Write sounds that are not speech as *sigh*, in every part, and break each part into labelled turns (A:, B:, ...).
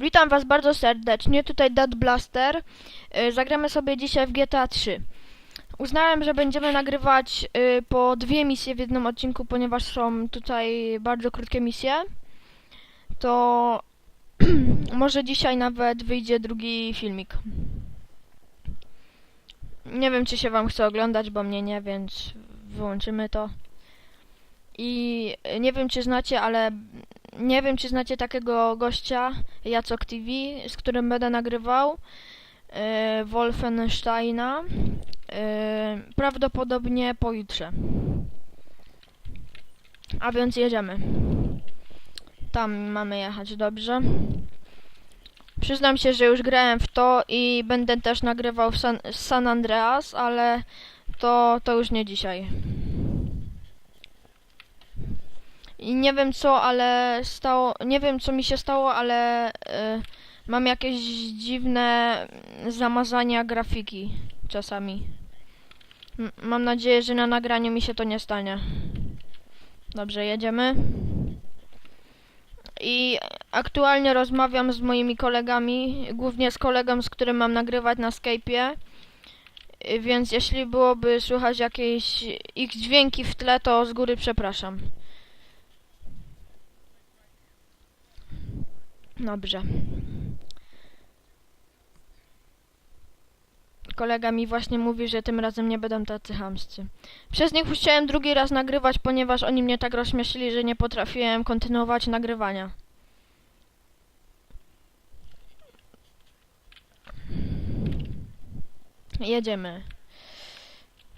A: Witam Was bardzo serdecznie, tutaj Dead Blaster. Y, Zagramy sobie dzisiaj w GTA 3. Uznałem, że będziemy nagrywać y, po dwie misje w jednym odcinku, ponieważ są tutaj bardzo krótkie misje. To *clears throat* może dzisiaj nawet wyjdzie drugi filmik. Nie wiem, czy się Wam chce oglądać, bo mnie nie, więc wyłączymy to. I nie wiem, czy znacie, ale nie wiem, czy znacie takiego gościa, Jacok TV, z którym będę nagrywał, e, Wolfensteina, e, prawdopodobnie pojutrze. A więc jedziemy. Tam mamy jechać, dobrze. Przyznam się, że już grałem w to i będę też nagrywał w San, San Andreas, ale to, to już nie dzisiaj. I nie wiem co, ale stało. Nie wiem co mi się stało, ale y, mam jakieś dziwne zamazania grafiki czasami. M mam nadzieję, że na nagraniu mi się to nie stanie. Dobrze, jedziemy. I aktualnie rozmawiam z moimi kolegami, głównie z kolegą, z którym mam nagrywać na Skype'ie. Y, Więc jeśli byłoby słychać jakieś ich dźwięki w tle, to z góry przepraszam. Dobrze. Kolega mi właśnie mówi, że tym razem nie będą tacy chamscy. Przez nich chciałem drugi raz nagrywać, ponieważ oni mnie tak rozśmieszyli, że nie potrafiłem kontynuować nagrywania. Jedziemy.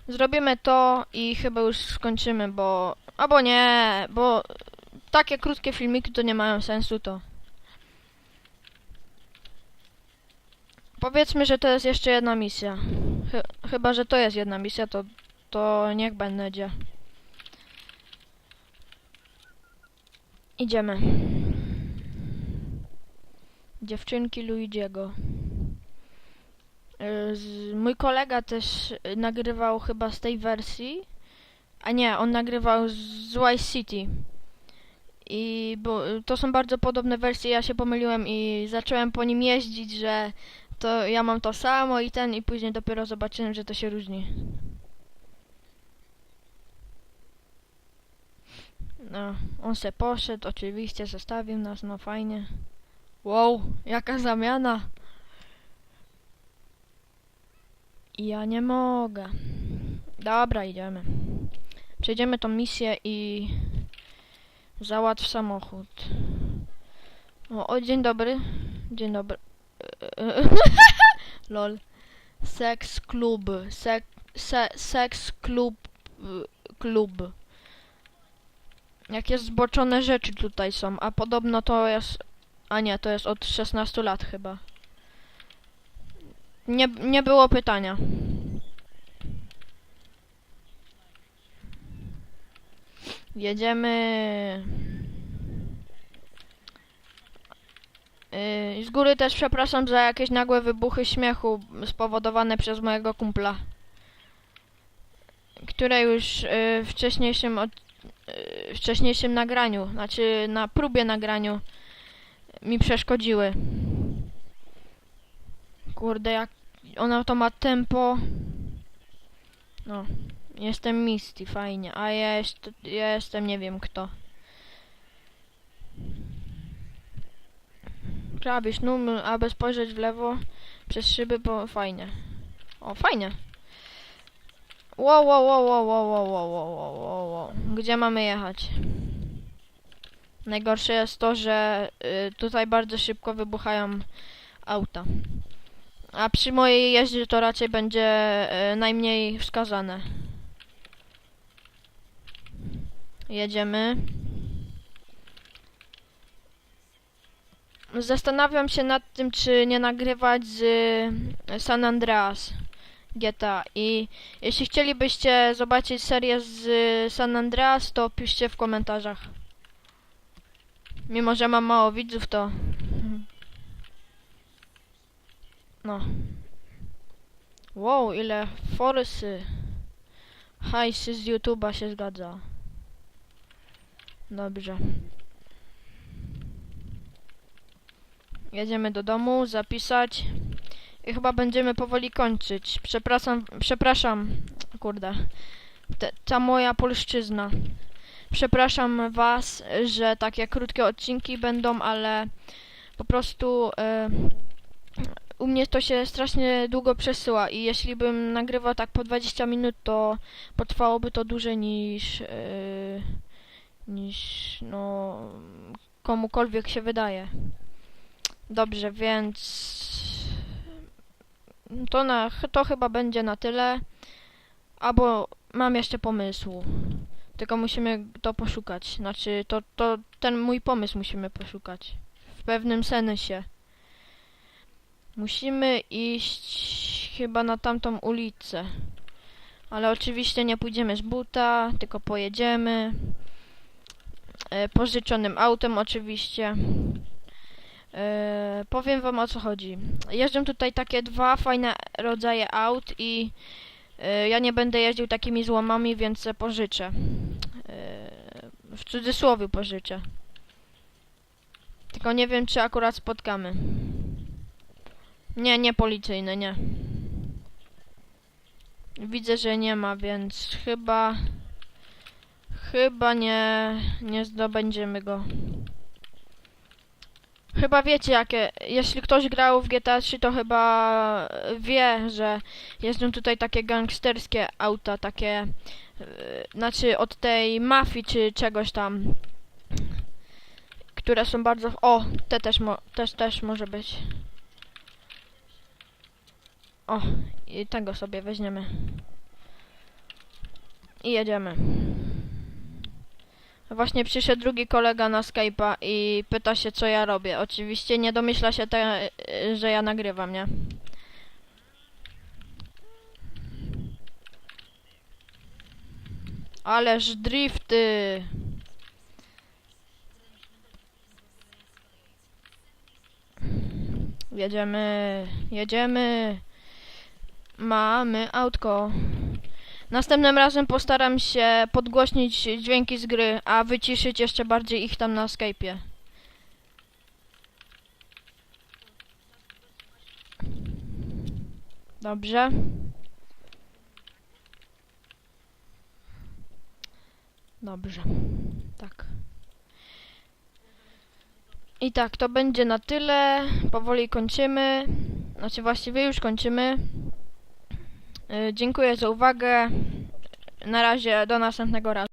A: Zrobimy to i chyba już skończymy, bo... Albo nie, bo takie krótkie filmiki to nie mają sensu, to... Powiedzmy, że to jest jeszcze jedna misja. Chy- chyba, że to jest jedna misja, to, to niech będzie. Idziemy. Dziewczynki Luigiego. Y, mój kolega też y, nagrywał chyba z tej wersji. A nie, on nagrywał z Vice City. I bo, to są bardzo podobne wersje, ja się pomyliłem i zacząłem po nim jeździć, że to ja mam to samo i ten i później dopiero zobaczyłem, że to się różni. No, on se poszedł, oczywiście zostawił nas, no fajnie. Wow, jaka zamiana. Ja nie mogę. Dobra, idziemy. Przejdziemy tą misję i załatw samochód. O, o dzień dobry. Dzień dobry. *laughs* Lol. Seks klub. Sek, se, seks klub. Klub. Jakie zboczone rzeczy tutaj są. A podobno to jest. A nie, to jest od 16 lat chyba. Nie, nie było pytania. Jedziemy. Z góry też przepraszam za jakieś nagłe wybuchy śmiechu spowodowane przez mojego kumpla, które już w wcześniejszym, od, yy, wcześniejszym nagraniu, znaczy na próbie nagraniu mi przeszkodziły. Kurde, jak ona to ma tempo. No, jestem Misty, fajnie, a ja, jest, ja jestem nie wiem kto. Trzeba być num, aby spojrzeć w lewo przez szyby, bo fajnie. O, fajnie. Wow, wow, wow, wow, wow, wow, wow, wow, wow, wow. Gdzie mamy jechać? Najgorsze jest to, że y, tutaj bardzo szybko wybuchają auta. A przy mojej jeździe to raczej będzie y, najmniej wskazane. Jedziemy. Zastanawiam się nad tym, czy nie nagrywać z y, San Andreas GTA i jeśli chcielibyście zobaczyć serię z y, San Andreas, to piszcie w komentarzach. Mimo, że mam mało widzów, to... No. Wow, ile forsy. Hajsy z YouTube'a się zgadza. Dobrze. Jedziemy do domu, zapisać. I chyba będziemy powoli kończyć. Przepraszam, przepraszam, kurde. Te, ta moja polszczyzna. Przepraszam was, że takie krótkie odcinki będą, ale po prostu e, u mnie to się strasznie długo przesyła i jeśli bym nagrywał tak po 20 minut, to potrwałoby to dłużej niż e, niż no komukolwiek się wydaje. Dobrze, więc to na to chyba będzie na tyle. Albo mam jeszcze pomysł. Tylko musimy to poszukać. Znaczy, to, to ten mój pomysł musimy poszukać. W pewnym sensie. Musimy iść chyba na tamtą ulicę. Ale oczywiście nie pójdziemy z buta, tylko pojedziemy. E, pożyczonym autem oczywiście. E, powiem wam o co chodzi. Jeżdżą tutaj takie dwa fajne rodzaje aut i e, ja nie będę jeździł takimi złomami, więc pożyczę. E, w cudzysłowie pożyczę. Tylko nie wiem, czy akurat spotkamy. Nie, nie policyjne, nie. Widzę, że nie ma, więc chyba... Chyba nie... nie zdobędziemy go. Chyba wiecie jakie... Jeśli ktoś grał w GTA 3, to chyba wie, że jeżdżą tutaj takie gangsterskie auta, takie... yy, Znaczy od tej mafii czy czegoś tam. Które są bardzo... O, te też, mo... też, też może być. O, i tego sobie weźmiemy. I jedziemy. Właśnie przyszedł drugi kolega na Skype'a i pyta się, co ja robię. Oczywiście nie domyśla się, te, że ja nagrywam, nie? Ależ drifty! Jedziemy, jedziemy. Mamy autko. Następnym razem postaram się podgłośnić dźwięki z gry, a wyciszyć jeszcze bardziej ich tam na Skype'ie. Dobrze. Dobrze. Tak. I tak, to będzie na tyle. Powoli kończymy. Znaczy właściwie już kończymy. Dziękuję za uwagę. Na razie do następnego razu.